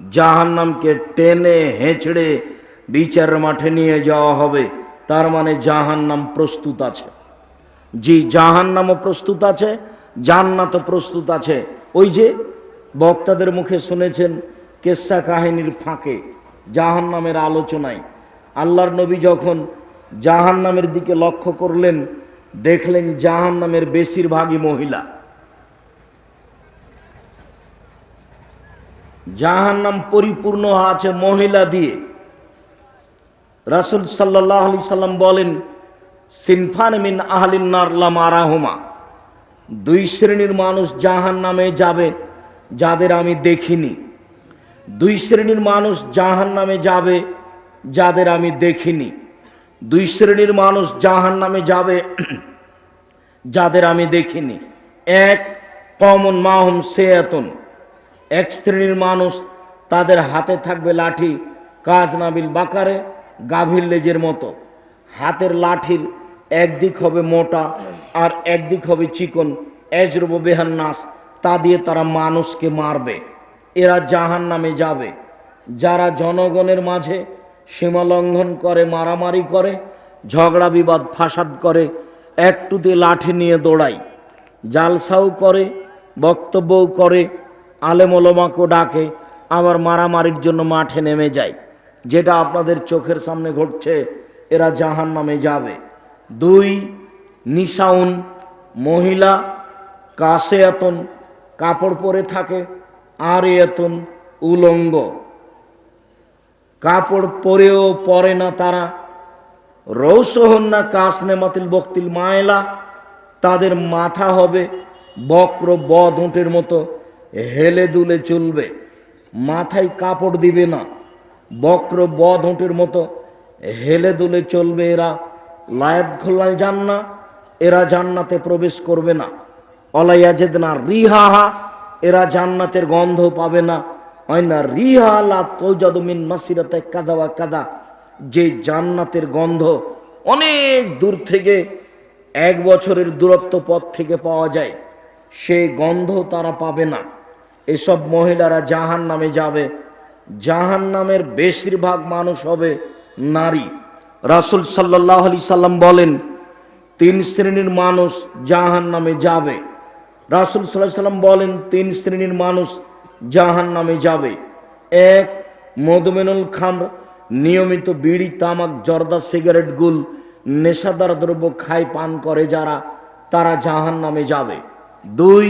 জাহান্নামকে টেনে হেঁচড়ে বিচারের মাঠে নিয়ে যাওয়া হবে। তার মানে জাহান্নাম প্রস্তুত আছে। জি জাহান্নামও প্রস্তুত আছে, জান্নাতও প্রস্তুত আছে। ওই যে বক্তাদের মুখে শুনেছেন কেসা কাহিনীর ফাঁকে, জাহান্নামের আলোচনায়। আল্লাহর নবী যখন জাহান্নামের দিকে লক্ষ্য করলেন, দেখলেন জাহান্নামের বেশিরভাগই মহিলা। জাহান্নাম পরিপূর্ণ আছে মহিলা দিয়ে। রাসুল সাল্লাহ আলি সাল্লাম বলেন, সিনফান মিন আহলিনার লামারাহুমা। দুই শ্রেণির মানুষ জাহান নামে যাবে যাদের আমি দেখিনি। দুই শ্রেণির মানুষ জাহান নামে যাবে যাদের আমি দেখিনি। দুই শ্রেণির মানুষ জাহান নামে যাবে যাদের আমি দেখিনি। এক, কমন মাহুম সেয়াতন। এক শ্রেণির মানুষ তাদের হাতে থাকবে লাঠি, কাজ নাবিল বাকারে, গাভীর লেজের মতো। হাতের লাঠির একদিক হবে মোটা আর একদিক হবে চিকন, এজরব বেহান্নাস, তা দিয়ে তারা মানুষকে মারবে। এরা জাহান নামে যাবে। যারা জনগণের মাঝে সীমা লঙ্ঘন করে, মারামারি করে, ঝগড়া বিবাদ ফাসাদ করে একটুতে লাঠি নিয়ে দৌড়ায়। জালসাও করে, বক্তব্যও করে আলেমলমাকেও ডাকে, আবার মারামারির জন্য মাঠে নেমে যায়। যেটা আপনাদের চোখের সামনে ঘটছে, এরা জাহান নামে যাবে। দুই নিশাউন মহিলা কাশে এতন কাপড় পরে থাকে আর এতন উলঙ্গ। কাপড় পরেও পরে না তারা। রৌসহন্না কাসনে মাতিল বক্তিল মায়লা, তাদের মাথা হবে বক্র বদ উঁটের মতো। হেলে দুলে চলবে মাথায় কাপড় দিবে না, বক্র বদ মতো হেলে দুলে চলবে এরা। লায়াত খোলায় যান এরা জান্নাতে প্রবেশ করবে না। অলাইয়াজেদ না রিহাহা, এরা জান্নাতের গন্ধ পাবে না। হয় না রিহা লা তৌজাদমিন মাসিরাতে কাদা বা কাদা। যে জান্নাতের গন্ধ অনেক দূর থেকে, এক বছরের দূরত্ব পথ থেকে পাওয়া যায়, সে গন্ধ তারা পাবে না। এসব মহিলারা জাহান নামে যাবে। জাহান নামের বেশিরভাগ মানুষ হবে নারী। রাসুল সাল্লাহ আলি সাল্লাম বলেন, তিন শ্রেণির মানুষ জাহান নামে যাবে। রাসুল সাল্লাহ সাল্লাম বলেন, তিন শ্রেণির মানুষ জাহান নামে যাবে। এক মধুমেনুল খামর, নিয়মিত বিড়ি, তামাক, জর্দা, সিগারেট গুল, নেশাদার দ্রব্য খায়, পান করে যারা, তারা জাহান নামে যাবে। দুই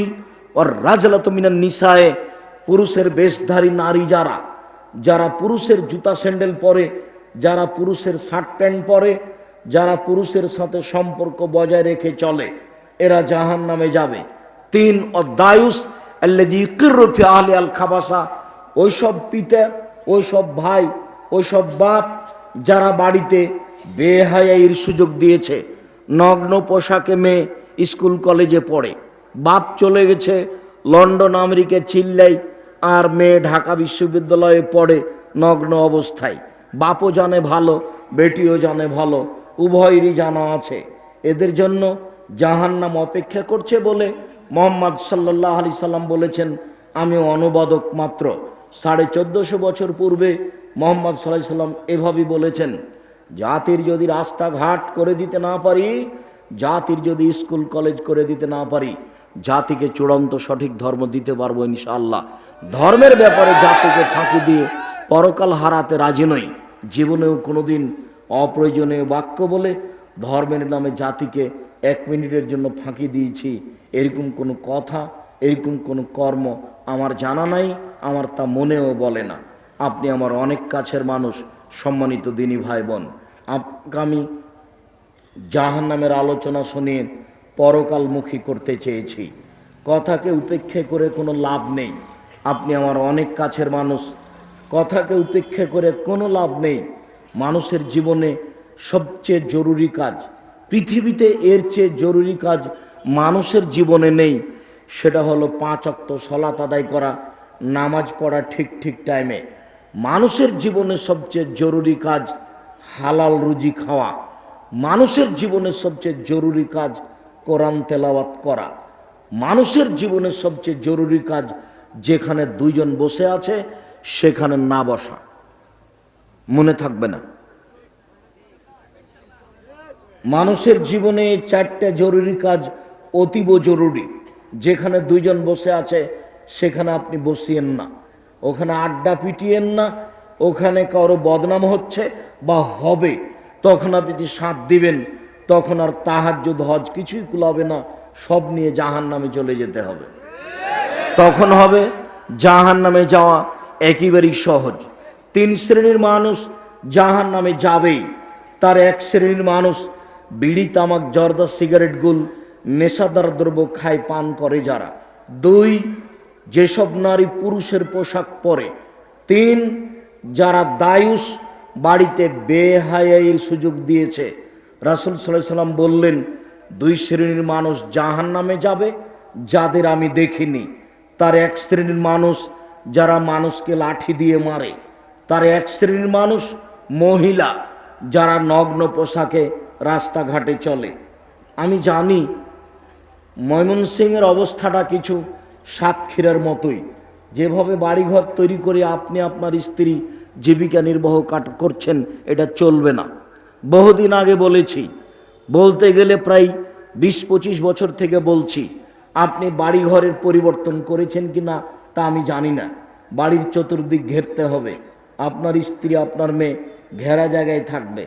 ওর রাজলাত মিনার নিশায় পুরুষের বেশধারী নারী যারা যারা পুরুষের জুতা স্যান্ডেল পরে, যারা পুরুষের শার্ট প্যান্ট পরে, যারা পুরুষের সাথে সম্পর্ক বজায় রেখে চলে, এরা জাহান নামে যাবে। তিন অদায়ুস আল্লাদি আহলে আল খাবাসা, ওইসব পিতা, ওইসব ভাই, ওইসব বাপ, যারা বাড়িতে বেহায়াইয়ের সুযোগ দিয়েছে, নগ্ন পোশাকে মেয়ে স্কুল কলেজে পড়ে। বাপ চলে গেছে লন্ডন, আমেরিকা, চিল্লাই, আর মেয়ে ঢাকা বিশ্ববিদ্যালয়ে পড়ে নগ্ন অবস্থায়। বাপও জানে ভালো, বেটিও জানে ভালো, উভয়েরই জানা আছে। এদের জন্য জাহান্নাম অপেক্ষা করছে বলে মোহাম্মদ সাল্লাহ আলি সাল্লাম বলেছেন আমি অনুবাদক মাত্র। সাড়ে চোদ্দশো বছর পূর্বে মোহাম্মদ সাল্লাহ সাল্লাম এভাবেই বলেছেন, জাতির যদি রাস্তাঘাট করে দিতে না পারি, জাতির যদি স্কুল, কলেজ করে দিতে না পারি জাতিকে চূড়ান্ত সঠিক ধর্ম দিতে পারব ইনশাআল্লাহ। ধর্মের ব্যাপারে জাতিকে ফাঁকি দিয়ে পরকাল হারাতে রাজি নই। জীবনেও কোনোদিন অপ্রয়োজনীয় বাক্য বলে ধর্মের নামে জাতিকে এক মিনিটের জন্য ফাঁকি দিয়েছি। এরকম কোনো কথা, এরকম কোনো কর্ম আমার জানা নাই, আমার তা মনেও বলে না। আপনি আমার অনেক কাছের মানুষ, সম্মানিত দিনী ভাই বোন। আগামী জাহান নামের আলোচনা শুনিয়ে পরকালমুখী করতে চেয়েছি। কথাকে উপেক্ষা করে কোনো লাভ নেই। আপনি আমার অনেক কাছের মানুষ। কথাকে উপেক্ষা করে কোনো লাভ নেই। মানুষের জীবনে সবচেয়ে জরুরি কাজ, পৃথিবীতে এর চেয়ে জরুরি কাজ মানুষের জীবনে নেই। সেটা হলো পাঁচ অক্ত সলাত আদায় করা, নামাজ পড়া ঠিক ঠিক টাইমে। মানুষের জীবনে সবচেয়ে জরুরি কাজ হালাল রুজি খাওয়া। মানুষের জীবনে সবচেয়ে জরুরি কাজ কোরআন তেলাওয়াত করা। মানুষের জীবনে সবচেয়ে জরুরি কাজ যেখানে দুইজন বসে আছে, সেখানে না বসা। মনে থাকবে না। মানুষের জীবনে চারটে জরুরি কাজ অতীব জরুরি। যেখানে দুইজন বসে আছে, সেখানে আপনি বসিয়েন না। ওখানে আড্ডা পিটিয়েন না। ওখানে কারও বদনাম হচ্ছে বা হবে, তখন আপনি সাথ দিবেন তখন আর তাহাজ্জুদ, হজ কিছুই কুলাবে না, সব নিয়ে জাহান নামে চলে যেতে হবে। তখন হবে জাহান নামে যাওয়া একেবারেই সহজ। তিন শ্রেণির মানুষ জাহান নামে যাবেই। তার এক শ্রেণির মানুষ বিড়ি, তামাক, জর্দা, সিগারেট, গুল, নেশাদার দ্রব্য খায়, পান করে যারা। দুই, যেসব নারী পুরুষের পোশাক পরে। তিন, যারা দায়ুস, বাড়িতে বেহায়াইয়ের সুযোগ দিয়েছে। রাসুল সাল্লাহ সাল্লাম বললেন, দুই শ্রেণির মানুষ জাহান নামে যাবে, যাদের আমি দেখিনি। তার এক শ্রেণির মানুষ যারা মানুষকে লাঠি দিয়ে মারে। তার এক শ্রেণির মানুষ মহিলা যারা নগ্ন পোশাকে রাস্তাঘাটে চলে। আমি জানি ময়মনসিংহের অবস্থাটা কিছু সাতক্ষীরার মতোই। যেভাবে বাড়িঘর তৈরি করে আপনি আপনার স্ত্রী জীবিকা নির্বাহ কাট করছেন, এটা চলবে না। বহুদিন আগে বলেছি, বলতে গেলে প্রায় বিশ পঁচিশ বছর থেকে বলছি, আপনি বাড়ি ঘরের পরিবর্তন করেছেন কি না তা আমি জানি না। বাড়ির চতুর্দিক ঘেরতে হবে। আপনার স্ত্রী, আপনার মেয়ে ঘেরা জায়গায় থাকবে।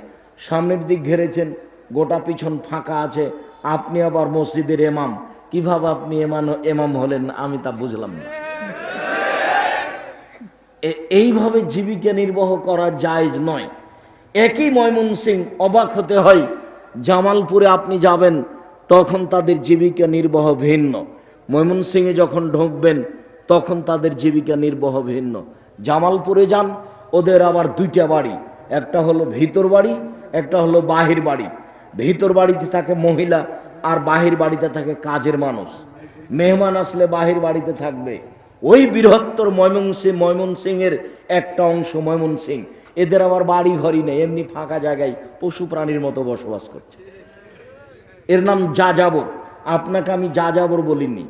সামনের দিক ঘেরেছেন, গোটা পিছন ফাঁকা আছে। আপনি আবার মসজিদের এমাম কীভাবে আপনি এমান এমাম হলেন আমি তা বুঝলাম না। এইভাবে জীবিকা নির্বাহ করা জায়েজ নয়। একই ময়মন সিং অবাক হতে হয়, জামালপুরে আপনি যাবেন, তখন তাদের জীবিকা নির্বাহ ভিন্ন। ময়মন সিংয়ে যখন ঢুকবেন, তখন তাদের জীবিকা নির্বাহ ভিন্ন। জামালপুরে যান, ওদের আবার দুইটা বাড়ি, একটা হলো ভিতর বাড়ি, একটা হলো বাহির বাড়ি। ভিতর বাড়িতে থাকে মহিলা আর বাহির বাড়িতে থাকে কাজের মানুষ। মেহমান আসলে বাহির বাড়িতে থাকবে। ওই বৃহত্তর ময়মনসিং ময়মনসিংহের একটা অংশ ময়মনসিং এদের আবার বাড়ি ঘরই নেই, এমনি ফাঁকা জায়গায় পশু প্রাণীর মতো বসবাস করছে। এর নাম যাযাবর। আপনাকে আমি যাযাবর বলিনি।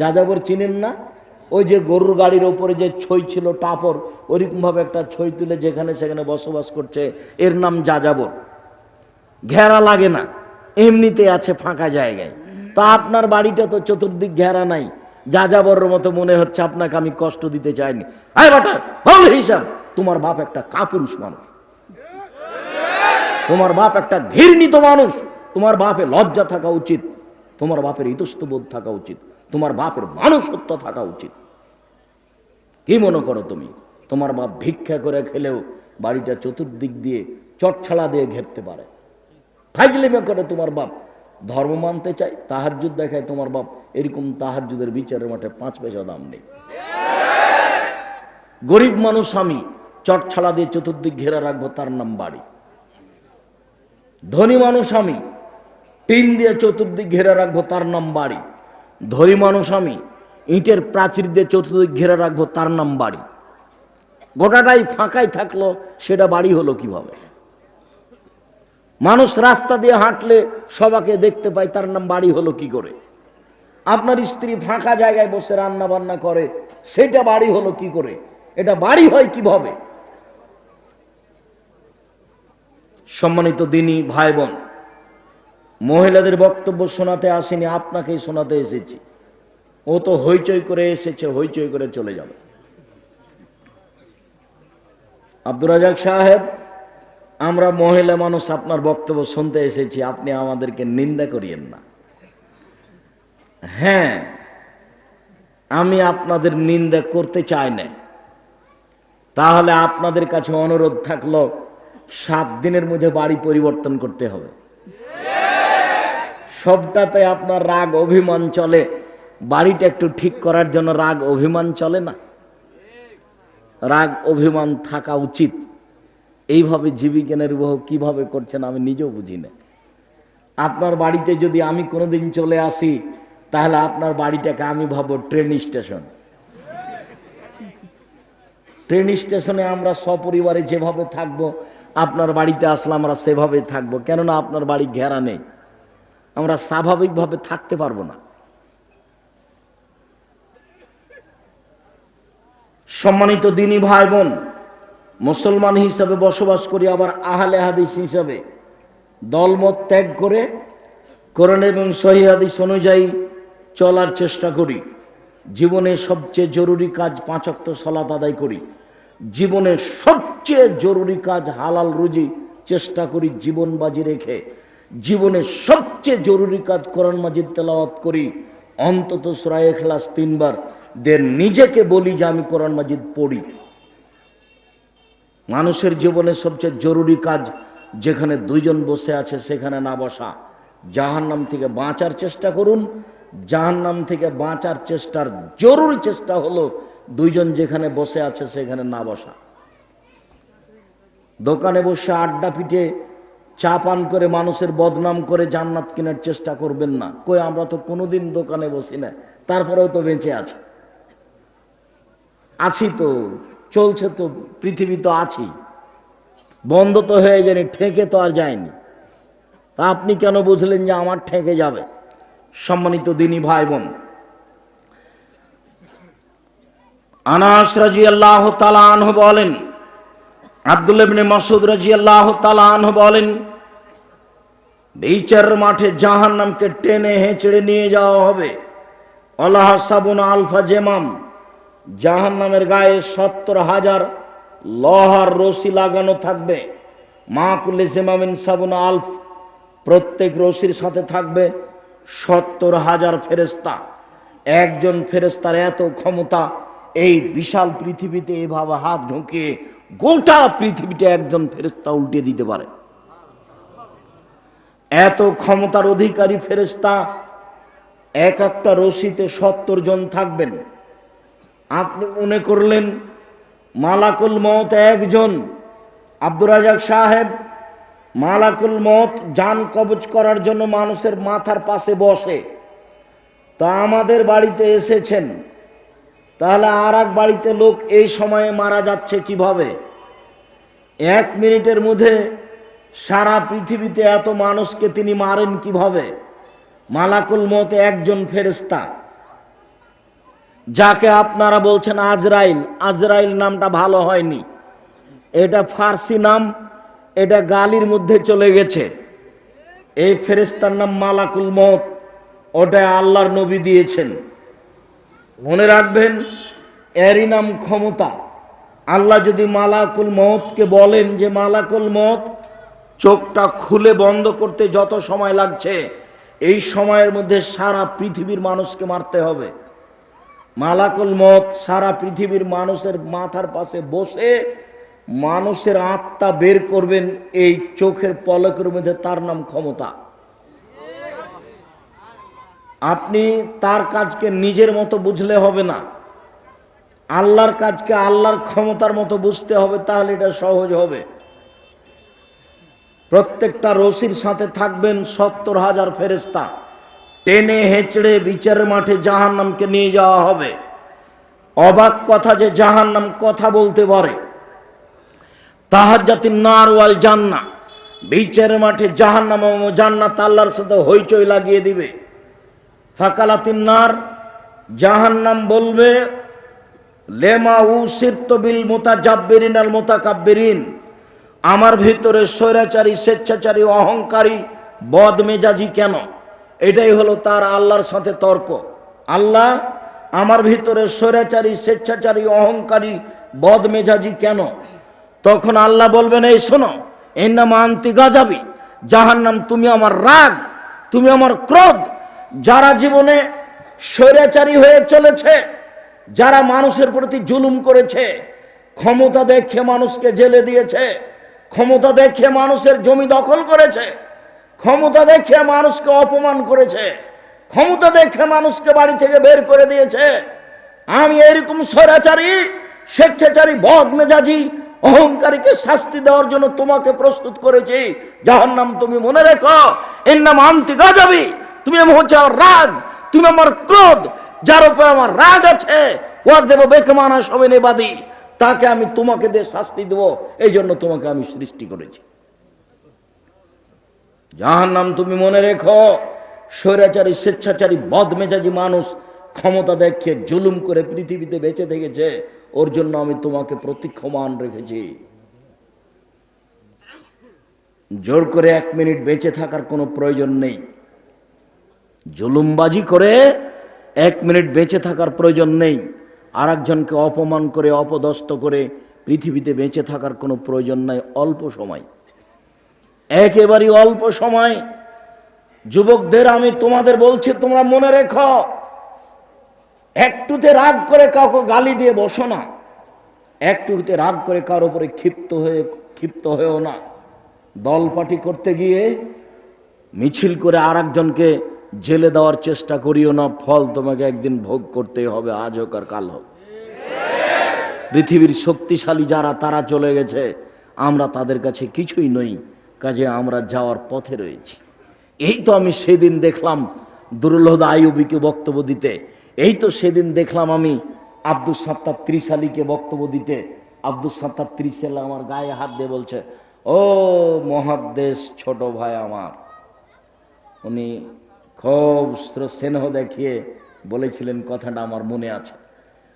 যাযাবর চিনেন না? ওই যে গরুর গাড়ির ওপরে যে ছই ছিল, টাপর, ওরকমভাবে একটা ছই তুলে যেখানে সেখানে বসবাস করছে, এর নাম যাযাবর। ঘেরা লাগে না, এমনিতে আছে ফাঁকা জায়গায়। তা আপনার বাড়িটা তো চতুর্দিক ঘেরা নাই। যা যাবর মতো মনে হচ্ছে আপনাকে আমি কষ্ট দিতে চাইনি। আয় বাটা, বল হিসাব। তোমার বাপ একটা কাপুরুষ মানুষ। তোমার বাপ একটা ঘৃণিত মানুষ। তোমার বাপে লজ্জা থাকা উচিত। তোমার বাপের ইতস্তবোধ থাকা উচিত। তোমার বাপের মানুষত্ব থাকা উচিত। কি মনে করো তুমি? তোমার বাপ ভিক্ষা করে খেলেও বাড়িটা চতুর্দিক দিয়ে চটছাড়া দিয়ে ঘেরতে পারে। ফাইজলিমে করে তোমার বাপ ধর্ম মানতে চাই তাহাজ্জুদ দেখায় তোমার বাপ এরকম তাহাজ্জুদের বিচারের মাঠে পাঁচ পয়সা দাম নেই। গরিব মানুষ আমি চটছাড়া দিয়ে চতুর্দিক ঘেরা রাখব তার নাম বাড়ি। ধনী মানুষ আমি, টিন দিয়ে চতুর্দিক ঘেরা রাখব তার নাম বাড়ি। ধনী মানুষ আমি, ইটের প্রাচীর দিয়ে চতুর্দিক ঘেরা রাখব তার নাম বাড়ি। গোটাটাই ফাঁকাই থাকল, সেটা বাড়ি হলো কীভাবে? মানুষ রাস্তা দিয়ে হাঁটলে সবাকে দেখতে পায় তার নাম বাড়ি হলো কি করে। আপনার স্ত্রী ফাঁকা জায়গায় বসে রান্না বান্না করে, সেটা বাড়ি হলো কি করে? এটা বাড়ি হয় কীভাবে? সম্মানিত দিনী ভাই বোন, মহিলাদের বক্তব্য শোনাতে আসেনি, আপনাকেই শোনাতে এসেছি। ও তো হইচই করে এসেছে, হইচই করে চলে যাবে। আব্দুর রাজাক সাহেব, আমরা মহিলা মানুষ, আপনার বক্তব্য শুনতে এসেছি, আপনি আমাদেরকে নিন্দা করিয়েন না। হ্যাঁ আমি আপনাদের নিন্দা করতে চাই না তাহলে আপনাদের কাছে অনুরোধ থাকল সাত দিনের মধ্যে বাড়ি পরিবর্তন করতে হবে। সবটাতে আপনার রাগ, অভিমান চলে। বাড়িটা একটু ঠিক করার জন্য রাগ, অভিমান চলে না? রাগ, অভিমান থাকা উচিত। এইভাবে জীবিকা নির্বাহ কীভাবে করছেন আমি নিজেও বুঝি না। আপনার বাড়িতে যদি আমি কোনোদিন চলে আসি, তাহলে আপনার বাড়িটাকে আমি ভাবো ট্রেন স্টেশন। ট্রেন স্টেশনে আমরা সপরিবারে যেভাবে থাকব আপনার বাড়িতে আসলে আমরা সেভাবে থাকব, কেননা আপনার বাড়ি ঘেরা নেই। আমরা স্বাভাবিকভাবে থাকতে পারব না। সম্মানিত দিনী ভাই বোন মুসলমান হিসাবে বসবাস করি আবার আহলে হাদিস হিসাবে। দলমত ত্যাগ করে কোরআন এবং সহি হাদিস অনুযায়ী চলার চেষ্টা করি। জীবনে সবচেয়ে জরুরি কাজ পাঁচক্ত সলাত আদায় করি। জীবনের সবচেয়ে জরুরি কাজ হালাল রুজি, চেষ্টা করি জীবন বাজি রেখে। জীবনের সবচেয়ে জরুরি কাজ কোরআন মাজিদ তেলাওয়াত করি। অন্তত সুরায় এখলাস তিনবার। দের নিজেকে বলি যে আমি কোরআন মাজিদ পড়ি। মানুষের জীবনে সবচেয়ে জরুরি কাজ যেখানে দুইজন বসে আছে সেখানে না বসা। জাহান নাম থেকে বাঁচার চেষ্টা করুন। জাহান নাম থেকে বাঁচার চেষ্টার জরুরি চেষ্টা হলো দুইজন যেখানে বসে আছে সেখানে না বসা। দোকানে বসে আড্ডা পিঠে চা পান করে মানুষের বদনাম করে জান্নাত কেনার চেষ্টা করবেন না। কই, আমরা তো কোনোদিন দোকানে বসি না। তারপরেও তো বেঁচে আছে। আছি তো, চলছে তো, পৃথিবী তো আছি বন্ধ তো হয়ে যায়নি, ঠেকে তো আর যায়নি। তা আপনি কেন বুঝলেন যে আমার ঠেকে যাবে? সম্মানিত দিনী ভাই বোন আনাস রাজি আল্লাহ তালানহ বলেন, আব্দুল ইবনে মাসুদ রাজি আল্লাহ তালানহ বলেন, বিচার মাঠে জাহান নামকে টেনে হেঁচড়ে নিয়ে যাওয়া হবে। আল্লাহ সাবুন আলফা জেমাম জাহান নামের গায়ে সত্তর হাজার লহার রশি লাগানো থাকবে। মা কুল্লি জেমামিন সাবুন আলফ প্রত্যেক রশির সাথে থাকবে সত্তর হাজার ফেরেস্তা একজন ফেরেস্তার এত ক্ষমতা এই বিশাল পৃথিবীতে এভাবে হাত ঢুকিয়ে গোটা পৃথিবীটা একজন ফেরেস্তা উল্টে দিতে পারে। এত ক্ষমতার অধিকারী ফেরেস্তা এক একটা রশিতে সত্তর জন থাকবেন। আপনি মনে করলেন মালাকুল মত একজন, আব্দুর রাজাক সাহেব মালাকুল মত যান কবচ করার জন্য মানুষের মাথার পাশে বসে। তা আমাদের বাড়িতে এসেছেন। তাহলে আর এক বাড়িতে লোক এই সময়ে মারা যাচ্ছে কীভাবে? এক মিনিটের মধ্যে সারা পৃথিবীতে এত মানুষকে তিনি মারেন কীভাবে? মালাকুল মত একজন ফেরেস্তা যাকে আপনারা বলছেন আজরাইল। আজরাইল নামটা ভালো হয়নি। এটা ফার্সি নাম, এটা গালির মধ্যে চলে গেছে। এই ফেরেস্তার নাম মালাকুল মত ওটা আল্লাহর নবী দিয়েছেন। মনে রাখবেন, এরই নাম ক্ষমতা। আল্লাহ যদি মালাকুল মতকে বলেন যে, মালাকুল মত চোখটা খুলে বন্ধ করতে যত সময় লাগছে, এই সময়ের মধ্যে সারা পৃথিবীর মানুষকে মারতে হবে। মালাকুল মত সারা পৃথিবীর মানুষের মাথার পাশে বসে মানুষের আত্মা বের করবেন, এই চোখের পলকের মধ্যে তার নাম ক্ষমতা। আপনি তার কাজকে নিজের মতো বুঝলে হবে না। আল্লাহর কাজকে আল্লাহর ক্ষমতার মতো বুঝতে হবে, তাহলে এটা সহজ হবে। প্রত্যেকটা রসির সাথে থাকবেন সত্তর হাজার ফেরেস্তা টেনে হেঁচড়ে বিচারের মাঠে জাহান্নামকে নিয়ে যাওয়া হবে। অবাক কথা যে জাহান্নাম কথা বলতে পারে। তাহার জাতি নার ওয়াল জান্না বিচারের মাঠে জাহান্নাম জান্নাত আল্লাহর সাথে হইচই লাগিয়ে দিবে। ফাকালাতিন নার, জাহান্নাম বলবে, লেমা উ সিরতবিল মোতা জাব্বেরিন আল মোতা কাব্বেরিন আমার ভিতরে স্বৈরাচারী, স্বেচ্ছাচারী, অহংকারী বদ মেজাজি কেন? এটাই হলো তার আল্লাহর সাথে তর্ক। আল্লাহ, আমার ভিতরে স্বৈরাচারী, স্বেচ্ছাচারী, অহংকারী বদ মেজাজি কেন? তখন আল্লাহ বলবেন, এই শোনো এর নাম আন্তি গাজাবি, জাহান্নাম তুমি আমার রাগ, তুমি আমার ক্রোধ যারা জীবনে স্বৈরাচারী হয়ে চলেছে, যারা মানুষের প্রতি জুলুম করেছে, ক্ষমতা দেখে মানুষকে জেলে দিয়েছে, ক্ষমতা দেখে মানুষের জমি দখল করেছে, ক্ষমতা দেখে মানুষকে অপমান করেছে, ক্ষমতা দেখে মানুষকে বাড়ি থেকে বের করে দিয়েছে, আমি এরকম স্বৈরাচারী, স্বেচ্ছাচারী, বদ মেজাজি, অহংকারীকে শাস্তি দেওয়ার জন্য তোমাকে প্রস্তুত করেছি। যাহার নাম তুমি মনে রেখো এর নাম আন্তি গাজাবি। তুমি আমার হচ্ছে আমার রাগ, তুমি আমার ক্রোধ, যার উপর আমার রাগ আছে ওর দেব বেকমানা সবে বাদী তাকে আমি তোমাকে দিয়ে শাস্তি দেব, এই জন্য তোমাকে আমি সৃষ্টি করেছি। যাহার নাম তুমি মনে রেখো, স্বৈরাচারী, স্বেচ্ছাচারী, বদমেজাজি মানুষ ক্ষমতা দেখে জুলুম করে পৃথিবীতে বেঁচে থেকেছে, ওর জন্য আমি তোমাকে প্রতীক্ষমান রেখেছি। জোর করে এক মিনিট বেঁচে থাকার কোনো প্রয়োজন নেই। জুলুমবাজি করে এক মিনিট বেঁচে থাকার প্রয়োজন নেই। আর একজনকে অপমান করে, অপদস্থ করে পৃথিবীতে বেঁচে থাকার কোনো প্রয়োজন নাই, অল্প সময়। একেবারেই অল্প সময়। যুবকদের আমি তোমাদের বলছি, তোমরা মনে রেখো, একটুতে রাগ করে কাউকে গালি দিয়ে বসো না। একটুতে রাগ করে কারোর উপরে ক্ষিপ্ত হয়ে, ক্ষিপ্ত হয়েও না। দল পার্টি করতে গিয়ে মিছিল করে আর একজনকে জেলে দেওয়ার চেষ্টা করিও না, ফল তোমাকে একদিন ভোগ করতেই হবে, আজ হোক আর কাল হোক। পৃথিবীর শক্তিশালী যারা, তারা চলে গেছে, আমরা তাদের কাছে কিছুই নই, কাজে আমরা যাওয়ার পথে রয়েছি। এই তো আমি সেদিন দেখলাম দুর্লভ আইয়ুবিকে বক্তব্য দিতে, এই তো সেদিন দেখলাম আমি আব্দুল সাত্তার ত্রিশালীকে বক্তব্য দিতে আব্দুল সাত্তার ত্রিশালী আমার গায়ে হাত দিয়ে বলছে, ও মহাদ্দেশ ছোট ভাই আমার, উনি খুব স্নেহ দেখিয়ে বলেছিলেন, কথাটা আমার মনে আছে।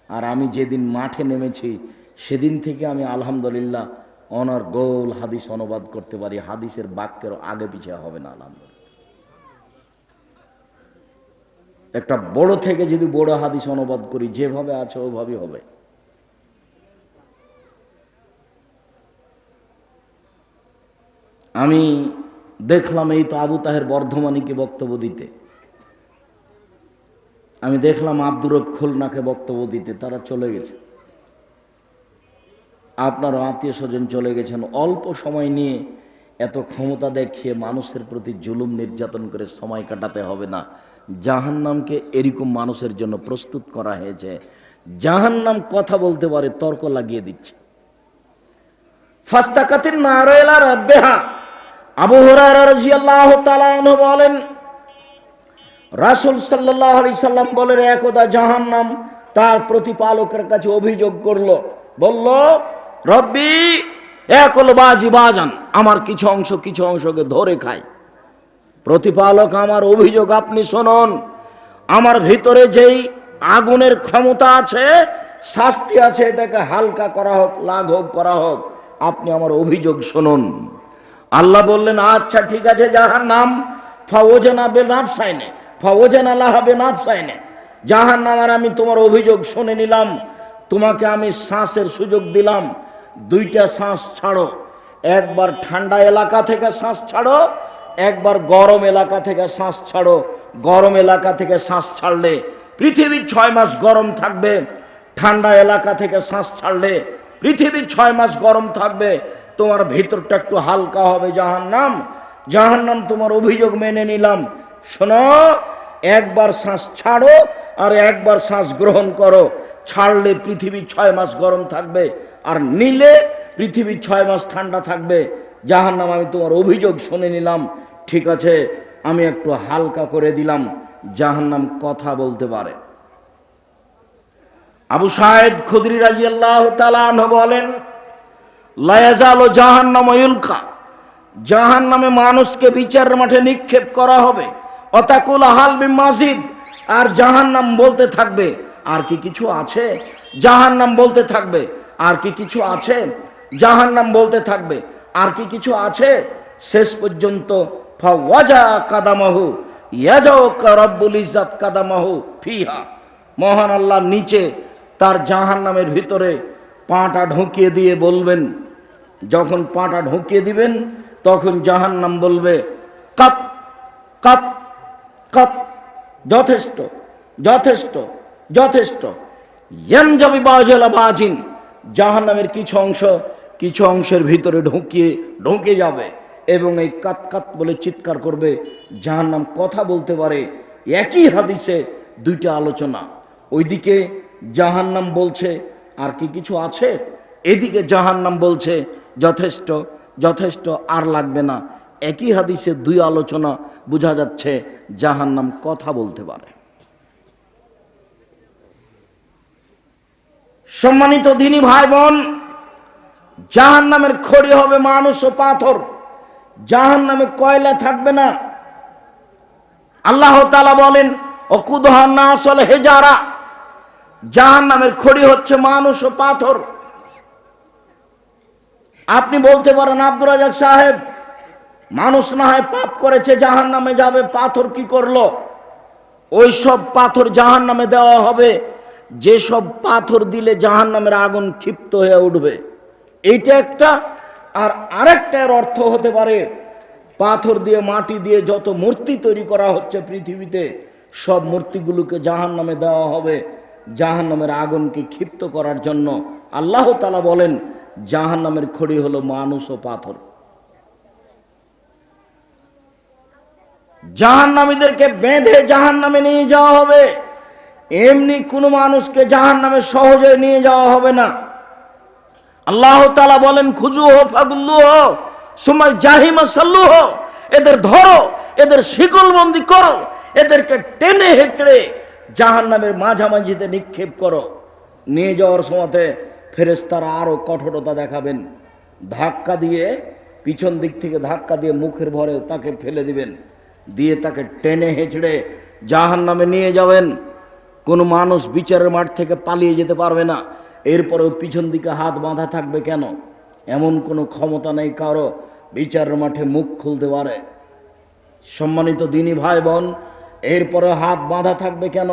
আর আমি যেদিন মাঠে নেমেছি, সেদিন থেকে আমি আলহামদুলিল্লাহ অনার গোল হাদিস অনুবাদ করতে পারি। হাদিসের বাক্যের আগে পিছিয়ে হবে না, আলহামদুলিল্লাহ। একটা বড় থেকে যদি বড় হাদিস অনুবাদ করি, যেভাবে আছে ওভাবেই হবে। আমি দেখলাম এই তো আবু তাহের বর্ধমানীকে বক্তব্য দিতে। আমি দেখলাম আব্দুর রব খুলনাকে বক্তব্য দিতে, তারা চলে গেছে। আপনার আত্মীয় স্বজন চলে গেছেন। অল্প সময় নিয়ে এত ক্ষমতা দেখিয়ে মানুষের প্রতি জুলুম নির্যাতন করে সময় কাটাতে হবে না। জাহান নামকে এরকম মানুষের জন্য প্রস্তুত করা হয়েছে। জাহান নাম কথা বলতে পারে, তর্ক লাগিয়ে দিচ্ছে। ফাস্তাকাতির নারয়েলা রাব্বেহা। আবু তাআলা আনহু বলেন, রাসূল সাল্লাল্লাহু আলাইহি সাল্লাম বলেন, একদা জাহান্নাম তার প্রতিপালকের কাছে অভিযোগ করল। বলল, রব্বি, একল বাজি বাজান, আমার কিছু অংশ কিছু অংশকে ধরে খায়। প্রতিপালক, আমার অভিযোগ আপনি শুনুন, আমার ভিতরে যেই আগুনের ক্ষমতা আছে, শাস্তি আছে, এটাকে হালকা করা হোক, লাঘব করা হোক, আপনি আমার অভিযোগ শুনুন। আল্লাহ বললেন আচ্ছা ঠিক আছে যাহার নাম ফাওজেনা বে নাফসাইনে ফাওজেনা লাহা বে নাফসাইনে যাহার নাম আর আমি তোমার অভিযোগ শুনে নিলাম, তোমাকে আমি শ্বাসের সুযোগ দিলাম, দুইটা শ্বাস ছাড়ো। একবার ঠান্ডা এলাকা থেকে শ্বাস ছাড়ো, একবার গরম এলাকা থেকে শ্বাস ছাড়ো। গরম এলাকা থেকে শ্বাস ছাড়লে পৃথিবীর ছয় মাস গরম থাকবে। ঠান্ডা এলাকা থেকে শ্বাস ছাড়লে পৃথিবীর ছয় মাস গরম থাকবে। তোমার ভিতরটা একটু হালকা হবে, জাহান্নাম। জাহান্নাম তোমার অভিযোগ মেনে নিলাম। শোনো, একবার শ্বাস ছাড়ো আর একবার শ্বাস গ্রহণ করো। ছাড়লে পৃথিবী ছয় মাস গরম থাকবে আর নিলে পৃথিবী ছয় মাস ঠান্ডা থাকবে। জাহান্নাম, আমি তোমার অভিযোগ শুনে নিলাম। ঠিক আছে, আমি একটু হালকা করে দিলাম। যাহার নাম কথা বলতে পারে। আবু সাহেদ খুদরি রাজি আল্লাহ বলেন লায়াজাল ও জাহান্নাম ইউলকা জাহান নামে মানুষকে বিচারের মাঠে নিক্ষেপ করা হবে। অতাকুল হালবি মাসিদ আর জাহান নাম বলতে থাকবে, আর কি কিছু আছে? জাহান নাম বলতে থাকবে, আর কি কিছু আছে? জাহান নাম বলতে থাকবে, আর কি কিছু আছে? শেষ পর্যন্ত, ফাওয়াজা কাদামাহু ইয়াজাও রব্বুল ইজ্জাত কাদামাহু ফিহা। মহান আল্লাহ নিচে তার জাহান নামের ভিতরে পাটা ঢুকিয়ে দিয়ে বলবেন যখন পাটা ঢুকিয়ে দিবেন, তখন জাহান্নাম বলবে, কাত কাত কাত, যথেষ্ট যথেষ্ট যথেষ্ট। ইয়ান যাবি বাজেলা বাজিন। জাহান্নামের কিছু অংশ, কিছু অংশের ভিতরে ঢুকিয়ে, ঢুকে যাবে এবং এই কাত কাত বলে চিৎকার করবে। জাহান্নাম কথা বলতে পারে, একই হাদিসে দুইটা আলোচনা। ওইদিকে জাহান্নাম বলছে, আর কি কিছু আছে? এদিকে জাহান্নাম বলছে যথেষ্ট যথেষ্ট আর লাগবে না। একই হাদিসে দুই আলোচনা বোঝা যাচ্ছে, জাহান্নাম কথা বলতে পারে। সম্মানিত দিনী ভাই বোন জাহান নামের খড়ি হবে মানুষ ও পাথর। জাহান নামে কয়লা থাকবে না। আল্লাহ তালা বলেন অকুদহান না আসলে হেজারা। জাহান নামের খড়ি হচ্ছে মানুষ ও পাথর। আপনি বলতে পারেন, আব্দুর রাজাক সাহেব, মানুষ না হয় পাপ করেছে জাহান নামে যাবে, পাথর কি করল? ওই সব পাথর জাহান নামে দেওয়া হবে যেসব পাথর দিলে জাহান নামের আগুন ক্ষিপ্ত হয়ে উঠবে। এইটা একটা, আর আরেকটা এর অর্থ হতে পারে, পাথর দিয়ে, মাটি দিয়ে যত মূর্তি তৈরি করা হচ্ছে পৃথিবীতে, সব মূর্তিগুলোকে জাহান নামে দেওয়া হবে জাহান নামের আগুনকে ক্ষিপ্ত করার জন্য। আল্লাহ তালা বলেন জাহান নামের খড়ি হলো মানুষ ও পাথর। জাহান্নামীদেরকে বেঁধে জাহান নামে নিয়ে যাওয়া হবে। এমনি কোনো মানুষকে জাহান নামে সহজে নিয়ে যাওয়া হবে না। আল্লাহ তালা বলেন, খুজু হো, ফাগুল্লু হো, সুমাল জাহিমা সাল্লু হো, এদের ধরো, এদের শিকলবন্দি করো, এদেরকে টেনে হেঁচড়ে জাহান নামের মাঝামাঝিতে নিক্ষেপ করো। নিয়ে যাওয়ার সময়তে ফেরেস্তারা আরও কঠোরতা দেখাবেন। ধাক্কা দিয়ে, পিছন দিক থেকে ধাক্কা দিয়ে মুখের ভরে তাকে ফেলে দিবেন। দিয়ে তাকে টেনে হেঁচড়ে জাহান নামে নিয়ে যাবেন। কোনো মানুষ বিচারের মাঠ থেকে পালিয়ে যেতে পারবে না। এরপরেও পিছন দিকে হাত বাঁধা থাকবে কেন? এমন কোনো ক্ষমতা নেই কারও বিচারের মাঠে মুখ খুলতে পারে। সম্মানিত দিনী ভাই বোন এরপরে হাত বাঁধা থাকবে কেন?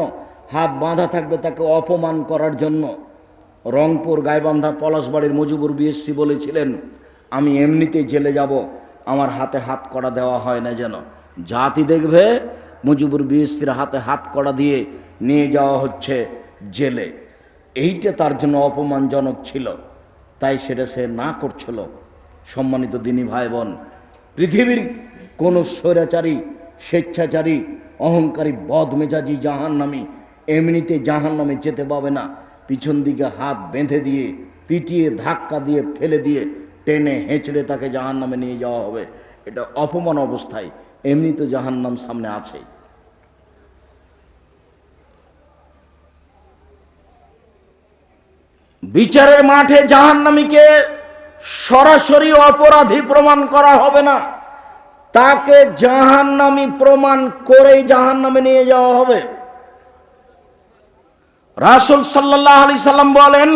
হাত বাঁধা থাকবে তাকে অপমান করার জন্য। রংপুর গাইবান্ধা পলাশবাড়ির মুজিবুর বিএসসি বলেছিলেন, আমি এমনিতেই জেলে যাব, আমার হাতে হাত করা দেওয়া হয় না যেন। জাতি দেখবে, মুজিবুর বিএসসির হাতে হাত করা দিয়ে নিয়ে যাওয়া হচ্ছে জেলে। এইটা তার জন্য অপমানজনক ছিল। তাই সেটা সে না করছিল। সম্মানিত দিনী ভাই বোন পৃথিবীর কোনো স্বৈরাচারী, স্বেচ্ছাচারী, অহংকারী, বদমেজাজি জাহান্নামী এমনিতে জাহান্নামে যেতে পাবে না। পিছন দিকে হাত বেঁধে দিয়ে, পিটিয়ে, ধাক্কা দিয়ে, ফেলে দিয়ে টেনে হেঁচড়ে তাকে জাহান্নামে নিয়ে যাওয়া হবে। এটা অপমান অবস্থায়। এমনি তো জাহান্নাম সামনে আছেই। বিচারের মাঠে জাহান্নামীকে সরাসরি অপরাধী প্রমাণ করা হবে না। তাকে জাহান্নামী প্রমাণ করেই জাহান্নামে নিয়ে যাওয়া হবে। রাসুল সাল্লাহ আলি সাল্লাম বলেন,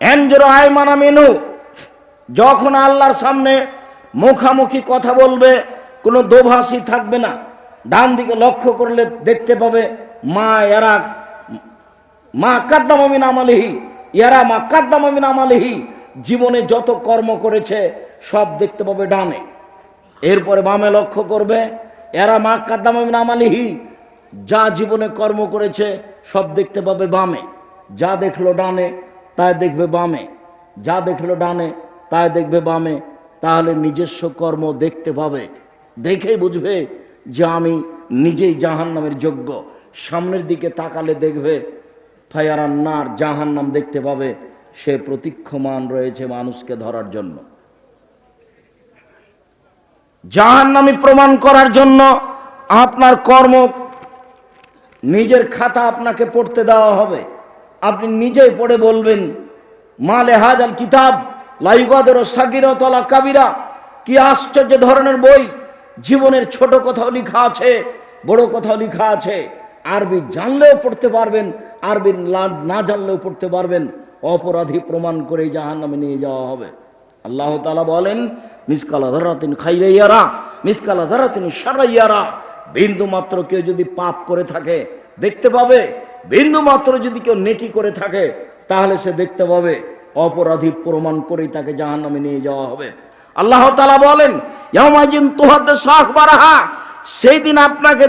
এনজোর আয়মানা মেনু যখন আল্লাহর সামনে মুখামুখি কথা বলবে, কোনো দোভাষী থাকবে না। ডান দিকে লক্ষ্য করলে দেখতে পাবে, মা এরা মা কাদ্দামিন আমালিহি। ইয়ারা, মা কাদ্দামিন আমালিহি। জীবনে যত কর্ম করেছে, সব দেখতে পাবে ডানে। এরপরে বামে লক্ষ্য করবে এরা মা কাদ্দামিন আমালিহি। যা জীবনে কর্ম করেছে, সব দেখতে পাবে বামে। যা দেখল ডানে, তাই দেখবে বামে। যা দেখল ডানে, তাই দেখবে বামে। তাহলে নিজস্ব কর্ম দেখতে পাবে। দেখেই বুঝবে যে আমি নিজেই জাহান নামের যোগ্য। সামনের দিকে তাকালে দেখবে ফায়ারান্নার জাহান নাম দেখতে পাবে। সে প্রতীক্ষমান রয়েছে মানুষকে ধরার জন্য। জাহান জাহান্নামি প্রমাণ করার জন্য আপনার কর্ম নিজের খাতা আপনাকে পড়তে দেওয়া হবে। আপনি নিজেই পড়ে বলবেন মা লেহাজ আল কিতাব লাইগাদের সাকিরতলা কাবিরা। কি আশ্চর্য ধরনের বই। জীবনের ছোট কথাও লেখা আছে, বড় কথাও লেখা আছে। আরবি জানলেও পড়তে পারবেন, আরবি না- জানলেও পড়তে পারবেন। অপরাধী প্রমাণ করে জাহান নামে নিয়ে যাওয়া হবে। আল্লাহ তালা বলেন, মিসকালা ধরাতিন খাইরাইয়ারা, মিসকালা ধরাতিন সারাইয়ারা বিন্দু মাত্র কেউ যদি পাপ করে থাকে, দেখতে পাবে? বিন্দু মাত্র যদি কেউ নেকি করে থাকে, তাহলে সে দেখতে পাবে, অপরাধী প্রমাণ করে তাকে জাহান নামে নিয়ে যাওয়া হবে। আল্লাহ তালা বলেন বারাহা সেই দিন আপনাকে